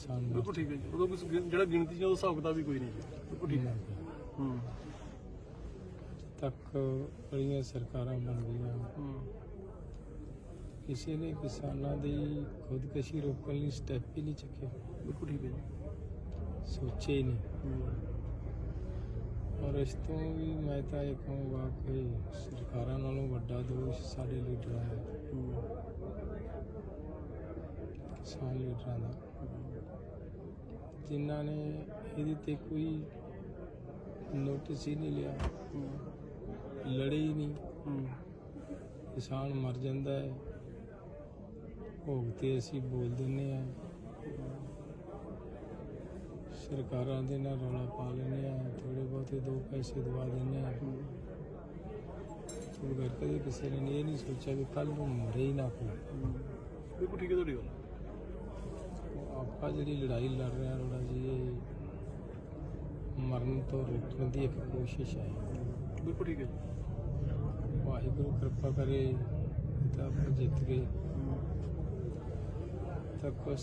ਕਿਸਾਨ ਬਿਲਕੁਲ ਠੀਕ ਹੈ ਜੀ। ਉਦੋਂ ਕੁਛ ਗਿਣ- ਜਿਹੜਾ ਗਿਣਤੀ ਸੀ ਉਹਦਾ ਹਿਸਾਬ ਕਿਤਾਬ ਵੀ ਕੋਈ ਨਹੀਂ ਜੀ ਬਿਲਕੁਲ ਠੀਕ ਹੈ। ਹੂੰ। ਤੱਕ ਬੜੀਆਂ ਸਰਕਾਰਾਂ ਬਣ ਗਈਆਂ। ਹੂੰ। ਕਿਸੇ ਨੇ ਕਿਸਾਨਾਂ ਦੀ ਖੁਦਕੁਸ਼ੀ ਰੋਕਣ ਲਈ ਸਟੈਪ ਹੀ ਨਹੀਂ ਚੱਕਿਆ ਬਿਲਕੁਲ ਠੀਕ ਹੈ ਜੀ। ਸੋਚਿਆ ਹੀ ਨਹੀਂ। ਹੂੰ। ਔਰ ਇਸ ਤੋਂ ਵੀ ਮੈਂ ਤਾਂ ਇਹ ਕਹੂੰਗਾ ਕਿ ਸਰਕਾਰਾਂ ਨਾਲੋਂ ਵੱਡਾ ਦੋਸ਼ ਸਾਡੇ ਲੀਡਰਾਂ ਦਾ ਹੈ, ਹੂੰ। ਕਿਸਾਨ ਲੀਡਰਾਂ ਦਾ। ਜਿਨ੍ਹਾਂ ਨੇ ਇਹਦੇ ਤੇ ਕੋਈ ਨੋਟਿਸ ਹੀ ਨਹੀਂ ਲਿਆ। ਲੜੇ ਹੀ ਨਹੀਂ। ਕਿਸਾਨ ਮਰ ਜਾਂਦਾ ਹੈ। ਭੋਗ ਤੇ ਅਸੀਂ ਬੋਲ ਦਿੰਦੇ ਆ ਸਰਕਾਰਾਂ ਦੇ ਨਾਲ ਰੌਲਾ ਪਾ ਲੈਂਦੇ ਆ ਥੋੜੇ ਬਹੁਤੇ ਦੋ ਪੈਸੇ ਦਵਾ ਦਿੰਦੇ ਆ ਉਹ ਕਰ ਕਦੇ ਕਿਸੇ ਨੇ ਇਹ ਨਹੀਂ ਸੋਚਿਆ ਕਿ ਕੱਲ ਨੂੰ ਮਰੇ ਹੀ ਨਾ ਕੋਈ। ਬਿਲਕੁਲ ਠੀਕ ਹੈ ਤੁਹਾਡੀ ਗੱਲ। ਆਪਾਂ ਜਿਹੜੀ ਲੜਾਈ ਲੜ ਰਹੇ ਹਾਂ ਰੋੜਾ ਜੀ ਇਹ ਮਰਨ ਤੋਂ ਰੋਕਣ ਦੀ ਇੱਕ ਕੋਸ਼ਿਸ਼ ਹੈ। ਬਿਲਕੁਲ ਠੀਕ ਹੈ ਜੀ। ਵਾਹਿਗੁਰੂ ਕਿਰਪਾ ਕਰੇ ਤਾਂ ਆਪਾਂ ਜਿੱਤ ਗਏ। ਤਾਂ ਕੁਛ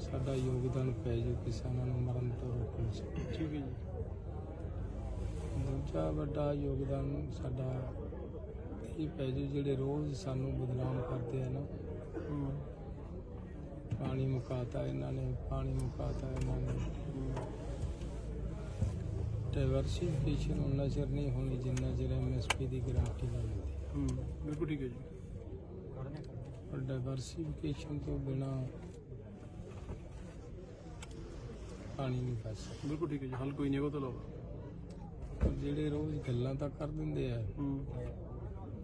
ਸਾਡਾ ਯੋਗਦਾਨ ਪੈ ਜਾਊ ਕਿਸਾਨਾਂ ਨੂੰ ਮਰਨ ਤੋਂ ਰੋਕਣ 'ਚ। ਠੀਕ ਹੈ ਜੀ। ਦੂਜਾ ਵੱਡਾ ਯੋਗਦਾਨ ਸਾਡਾ ਇਹ ਪੈ ਜਾਊ ਜਿਹੜੇ ਰੋਜ਼ ਸਾਨੂੰ ਬਦਨਾਮ ਕਰਦੇ ਆ ਨਾ ਪਾਣੀ ਮੁਕਾਤਾ ਇਹਨਾਂ ਨੇ ਪਾਣੀ ਮੁਕਾਤਾ ਇਹਨਾਂ ਨੇ। ਡਾਈਵਰਸਿਫਿਕੇਸ਼ਨ ਉਹਨਾਂ ਚਿਰ ਨਹੀਂ ਹੋਣੀ ਜਿੰਨਾ ਚਿਰ ਐਮਐਸਪੀ ਦੀ ਗਾਰੰਟੀ ਨਾ ਮਿਲਦੀ ਹੂੰ ਬਿਲਕੁਲ ਠੀਕ ਹੈ ਜੀ। ਪਰ ਡਾਈਵਰਸਿਫਿਕੇਸ਼ਨ ਤੋਂ ਬਿਨਾ ਪਾਣੀ ਨਹੀਂ ਸਕਦਾ। ਬਿਲਕੁਲ ਠੀਕ ਹੈ ਜੀ ਹੱਲ ਕੋਈ ਨਹੀਂ ਉਹ ਤੋਂ ਪਰ ਜਿਹੜੇ ਰੋਜ਼ ਗੱਲਾਂ ਤਾਂ ਕਰ ਦਿੰਦੇ ਆ ਹੂੰ।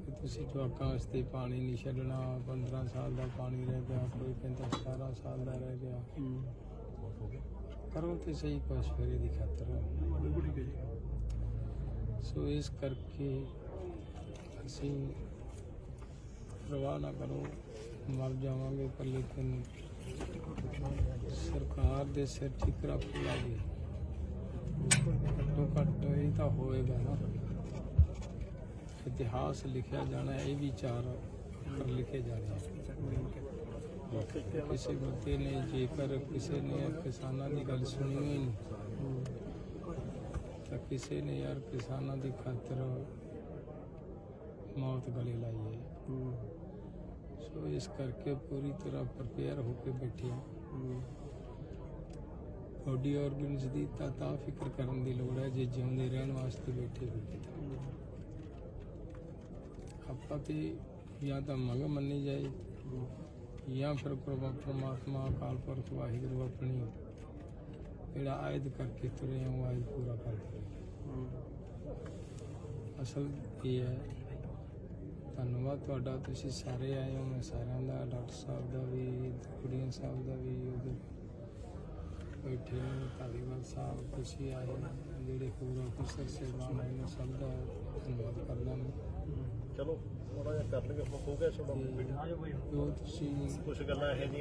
ਕਿ ਤੁਸੀਂ ਜਵਾਕਾਂ ਵਾਸਤੇ ਪਾਣੀ ਨਹੀਂ ਛੱਡਣਾ 15 ਸਾਲ ਦਾ ਪਾਣੀ ਰਹਿ ਗਿਆ, ਕੋਈ ਕਹਿੰਦਾ 17 ਸਾਲ ਦਾ ਰਹਿ ਗਿਆ। ਕਰੋ ਤੇ ਸਹੀ ਕੁਛ ਫਿਰ ਇਹਦੀ ਖਾਤਰ। ਹੈ ਸੋ ਇਸ ਕਰਕੇ ਅਸੀਂ ਪ੍ਰਵਾਹ ਨਾ ਕਰੋ, ਮਰ ਜਾਵਾਂਗੇ ਪਰ ਲੇਕਿਨ ਸਰਕਾਰ ਦੇ ਸਿਰ ਠਿਕਰਾ ਪੂਰਾਂਗੇ ਘੱਟੋ ਘੱਟ ਇਹ ਤਾਂ ਹੋਏਗਾ ਨਾ। ਇਤਿਹਾਸ ਲਿਖਿਆ ਜਾਣਾ ਹੈ, ਇਹ ਵੀ ਚਾਰ ਅੱਖਰ ਲਿਖੇ ਜਾਣੇ ਆ। ਕਿਸੇ ਬੰਦੇ ਨੇ ਜੇਕਰ ਕਿਸੇ ਨੇ ਕਿਸਾਨਾਂ ਦੀ ਗੱਲ ਸੁਣੀ ਹੋਈ ਨਹੀਂ ਤਾਂ ਕਿਸੇ ਨੇ ਯਾਰ ਕਿਸਾਨਾਂ ਦੀ ਖਾਤਰ ਮੌਤ ਗਲੇ ਲਾਈ ਹੈ। ਸੋ ਇਸ ਕਰਕੇ ਪੂਰੀ ਤਰ੍ਹਾਂ ਪ੍ਰਪੇਅਰ ਹੋ ਕੇ ਬੈਠੇ ਹਾਂ। ਬੋਡੀ ਆਰਗਨਸ ਦੀ ਤਾਂ ਤਾਂ ਫਿਕਰ ਕਰਨ ਦੀ ਲੋੜ ਹੈ ਜੇ ਜਿਉਂਦੇ ਰਹਿਣ ਵਾਸਤੇ ਬੈਠੇ ਹੋਏ। ਆਪਾਂ ਤੇ ਜਾਂ ਤਾਂ ਮੰਗ ਮੰਨੀ ਜਾਏ ਜਾਂ ਫਿਰ ਪਰਮਾਤਮਾ ਅਕਾਲ ਪੁਰਖ ਵਾਹਿਗੁਰੂ ਆਪਣੀ ਜਿਹੜਾ ਆਇਦ ਕਰਕੇ ਤੁਰੇ ਹਾਂ ਆਇਦ ਪੂਰਾ ਕਰ ਅਸਲ ਇਹ ਹੈ ਧੰਨਵਾਦ ਤੁਹਾਡਾ ਤੁਸੀਂ ਸਾਰੇ ਆਏ ਹੋ ਮੈਂ ਸਾਰਿਆਂ ਦਾ ਡਾਕਟਰ ਸਾਹਿਬ ਦਾ ਵੀ ਕੁੜੀਆਂ ਸਾਹਿਬ ਦਾ ਵੀ ਉਧਰ ਬੈਠੇ ਨੇ ਧਾਲੀਵਾਲ ਸਾਹਿਬ ਤੁਸੀਂ ਆਏ ਹੋ, ਜਿਹੜੇ ਹੋਰ ਅਫਸਰ ਸੇਵਾਨ ਨੇ ਸਭ ਦਾ ਧੰਨਵਾਦ ਕਰਦਾ ਮੈਂ। ਚਲੋ ਥੋੜਾ ਜਿਹਾ ਕਰ ਲਈਏ ਹੋ ਗਿਆ ਤੁਸੀਂ ਕੁਝ ਗੱਲਾਂ ਇਹ ਜੀ